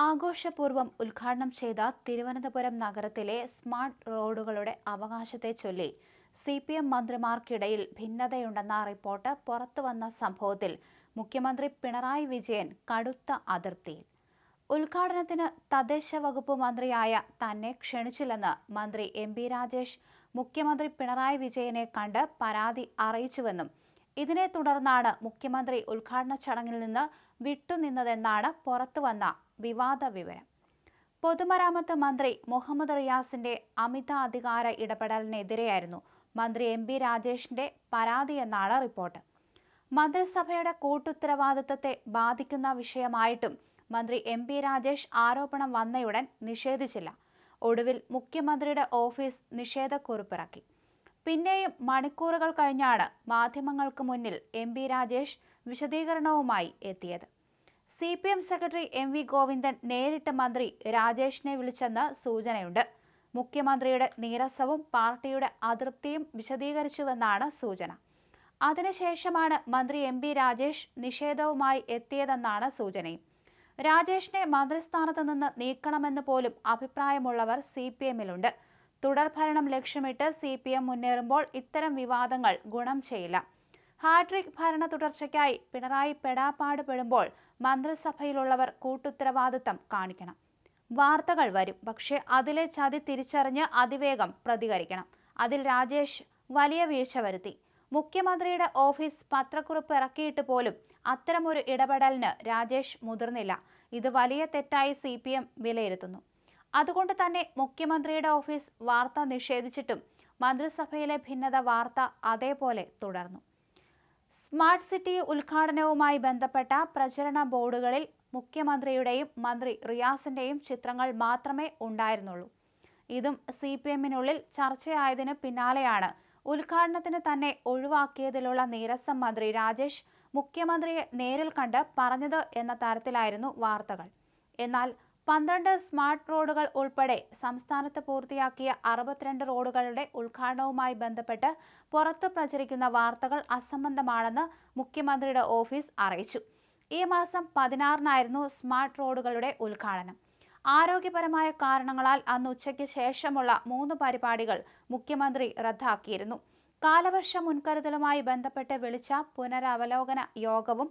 ആഘോഷപൂർവം ഉദ്ഘാടനം ചെയ്ത തിരുവനന്തപുരം നഗരത്തിലെ സ്മാർട്ട് റോഡുകളുടെ അവകാശത്തെ ചൊല്ലി സി പി എം മന്ത്രിമാർക്കിടയിൽ ഭിന്നതയുണ്ടെന്ന റിപ്പോർട്ട് പുറത്തുവന്ന സംഭവത്തിൽ മുഖ്യമന്ത്രി പിണറായി വിജയൻ കടുത്ത അതൃപ്തിയിൽ. ഉദ്ഘാടനത്തിന് തദ്ദേശ വകുപ്പ് മന്ത്രിയായ തന്നെ ക്ഷണിച്ചില്ലെന്ന് മന്ത്രി എം രാജേഷ് മുഖ്യമന്ത്രി പിണറായി വിജയനെ കണ്ട് പരാതി അറിയിച്ചുവെന്നും ഇതിനെ തുടർന്നാണ് മുഖ്യമന്ത്രി ഉദ്ഘാടന ചടങ്ങിൽ നിന്ന് വിട്ടുനിന്നതെന്നാണ് പുറത്തുവന്ന വിവാദ വിവരം പൊതുമരാമത്ത് മന്ത്രി മുഹമ്മദ് റിയാസിന്റെ അമിത അധികാര ഇടപെടലിനെതിരെയായിരുന്നു മന്ത്രി എം പി രാജേഷിന്റെ പരാതിയെന്നാണ് റിപ്പോർട്ട്. മന്ത്രിസഭയുടെ കൂട്ടുത്തരവാദിത്തത്തെ ബാധിക്കുന്ന വിഷയമായിട്ടും മന്ത്രി എം പി രാജേഷ് ആരോപണം വന്നയുടൻ നിഷേധിച്ചില്ല. ഒടുവിൽ മുഖ്യമന്ത്രിയുടെ ഓഫീസ് നിഷേധക്കുറിപ്പിറക്കി. പിന്നെയും മണിക്കൂറുകൾ കഴിഞ്ഞാണ് മാധ്യമങ്ങൾക്ക് മുന്നിൽ എം പി രാജേഷ് വിശദീകരണവുമായി എത്തിയത്. C P M secretary M V Govindan നേരിട്ട് മന്ത്രി രാജേഷിനെ വിളിച്ചെന്ന് സൂചനയുണ്ട്. മുഖ്യമന്ത്രിയുടെ നീരസവും പാർട്ടിയുടെ അതൃപ്തിയും വിശദീകരിച്ചുവെന്നാണ് സൂചന. അതിനുശേഷമാണ് മന്ത്രി എം പി രാജേഷ് നിഷേധവുമായി എത്തിയതെന്നാണ് സൂചനയും. രാജേഷിനെ മന്ത്രിസ്ഥാനത്ത് നിന്ന് നീക്കണമെന്ന് പോലും അഭിപ്രായമുള്ളവർ സി പി എമ്മിലുണ്ട്. തുടർഭരണം ലക്ഷ്യമിട്ട് സി പി എം മുന്നേറുമ്പോൾ ഇത്തരം വിവാദങ്ങൾ ഗുണം ചെയ്യില്ല. ഹാട്രിക് ഭരണ തുടർച്ചയ്ക്കായി പിണറായി പെടാപ്പാട് പെടുമ്പോൾ മന്ത്രിസഭയിലുള്ളവർ കൂട്ടുത്തരവാദിത്തം കാണിക്കണം. വാർത്തകൾ വരും. പക്ഷേ അതിലെ ചതി തിരിച്ചറിഞ്ഞ് അതിവേഗം പ്രതികരിക്കണം. അതിൽ രാജേഷ് വലിയ വീഴ്ച വരുത്തി. മുഖ്യമന്ത്രിയുടെ ഓഫീസ് പത്രക്കുറിപ്പ് ഇറക്കിയിട്ട് പോലും അത്തരമൊരു ഇടപെടലിന് രാജേഷ് മുതിർന്നില്ല. ഇത് വലിയ തെറ്റായി സി വിലയിരുത്തുന്നു. അതുകൊണ്ട് തന്നെ മുഖ്യമന്ത്രിയുടെ ഓഫീസ് വാർത്ത നിഷേധിച്ചിട്ടും മന്ത്രിസഭയിലെ ഭിന്നത വാർത്ത അതേപോലെ തുടർന്നു. സ്മാർട്ട് സിറ്റി ഉദ്ഘാടനവുമായി ബന്ധപ്പെട്ട പ്രചരണ ബോർഡുകളിൽ മുഖ്യമന്ത്രിയുടെയും മന്ത്രി റിയാസിന്റെയും ചിത്രങ്ങൾ മാത്രമേ ഉണ്ടായിരുന്നുള്ളൂ. ഇതും സി പി എമ്മിനുള്ളിൽ ചർച്ചയായതിനു പിന്നാലെയാണ് ഉദ്ഘാടനത്തിന് തന്നെ ഒഴിവാക്കിയതിലുള്ള നീരസം മന്ത്രി രാജേഷ് മുഖ്യമന്ത്രിയെ നേരിൽ കണ്ട് പറഞ്ഞത് എന്ന തരത്തിലായിരുന്നു വാർത്തകൾ. എന്നാൽ പന്ത്രണ്ട് സ്മാർട്ട് റോഡുകൾ ഉൾപ്പെടെ സംസ്ഥാനത്ത് പൂർത്തിയാക്കിയ അറുപത്തിരണ്ട് റോഡുകളുടെ ഉദ്ഘാടനവുമായി ബന്ധപ്പെട്ട് പുറത്ത് പ്രചരിക്കുന്ന വാർത്തകൾ അസംബന്ധമാണെന്ന് മുഖ്യമന്ത്രിയുടെ ഓഫീസ് അറിയിച്ചു. ഈ മാസം പതിനാറിനായിരുന്നു സ്മാർട്ട് റോഡുകളുടെ ഉദ്ഘാടനം. ആരോഗ്യപരമായ കാരണങ്ങളാൽ അന്ന് ഉച്ചയ്ക്ക് ശേഷമുള്ള മൂന്ന് പരിപാടികൾ മുഖ്യമന്ത്രി റദ്ദാക്കിയിരുന്നു. കാലവർഷ മുൻകരുതലുമായി ബന്ധപ്പെട്ട് വിളിച്ച പുനരവലോകന യോഗവും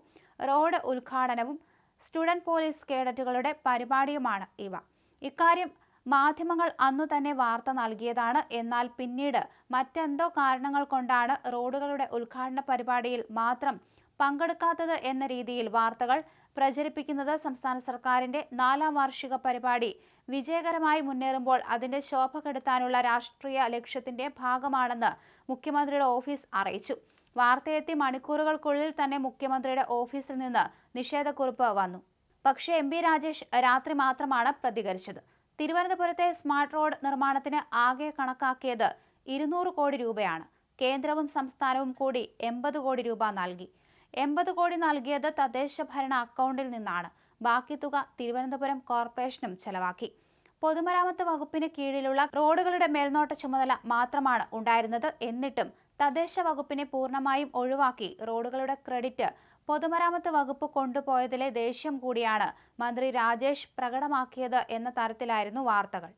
റോഡ് ഉദ്ഘാടനവും സ്റ്റുഡന്റ് പോലീസ് കേഡറ്റുകളുടെ പരിപാടിയുമാണ് ഇവ. ഇക്കാര്യം മാധ്യമങ്ങൾ അന്നു തന്നെ വാർത്ത നൽകിയതാണ്. എന്നാൽ പിന്നീട് മറ്റെന്തോ കാരണങ്ങൾ കൊണ്ടാണ് റോഡുകളുടെ ഉദ്ഘാടന പരിപാടിയിൽ മാത്രം പങ്കെടുക്കാത്തത് എന്ന രീതിയിൽ വാർത്തകൾ പ്രചരിപ്പിക്കുന്നത് സംസ്ഥാന സർക്കാരിന്റെ നാലാം വാർഷിക പരിപാടി. വിജയകരമായി മുന്നേറുമ്പോൾ അതിന്റെ ശോഭ കെടുത്താനുള്ള രാഷ്ട്രീയ ലക്ഷ്യത്തിന്റെ ഭാഗമാണെന്ന് മുഖ്യമന്ത്രിയുടെ ഓഫീസ് അറിയിച്ചു. വാർത്തയെത്തി മണിക്കൂറുകൾക്കുള്ളിൽ തന്നെ മുഖ്യമന്ത്രിയുടെ ഓഫീസിൽ നിന്ന് നിഷേധക്കുറിപ്പ് വന്നു. പക്ഷേ എം രാജേഷ് രാത്രി മാത്രമാണ് പ്രതികരിച്ചത്. തിരുവനന്തപുരത്തെ സ്മാർട്ട് റോഡ് നിർമ്മാണത്തിന് ആകെ കണക്കാക്കിയത് ഇരുന്നൂറ് കോടി രൂപയാണ്. കേന്ദ്രവും സംസ്ഥാനവും കൂടി എൺപത് കോടി രൂപ നൽകി. എൺപത് കോടി നൽകിയത് തദ്ദേശ ഭരണ അക്കൗണ്ടിൽ നിന്നാണ്. ബാക്കി തുക തിരുവനന്തപുരം കോർപ്പറേഷനും ചെലവാക്കി. പൊതുമരാമത്ത് വകുപ്പിന് കീഴിലുള്ള റോഡുകളുടെ മേൽനോട്ട ചുമതല മാത്രമാണ് ഉണ്ടായിരുന്നത് എന്നിട്ടും തദ്ദേശ വകുപ്പിനെ പൂർണമായും ഒഴിവാക്കി റോഡുകളുടെ ക്രെഡിറ്റ് പൊതുമരാമത്ത് വകുപ്പ് കൊണ്ടുപോയതിലെ ദേഷ്യം കൂടിയാണ് മന്ത്രി രാജേഷ് പ്രകടമാക്കിയത് എന്ന തരത്തിലായിരുന്നു വാർത്തകൾ.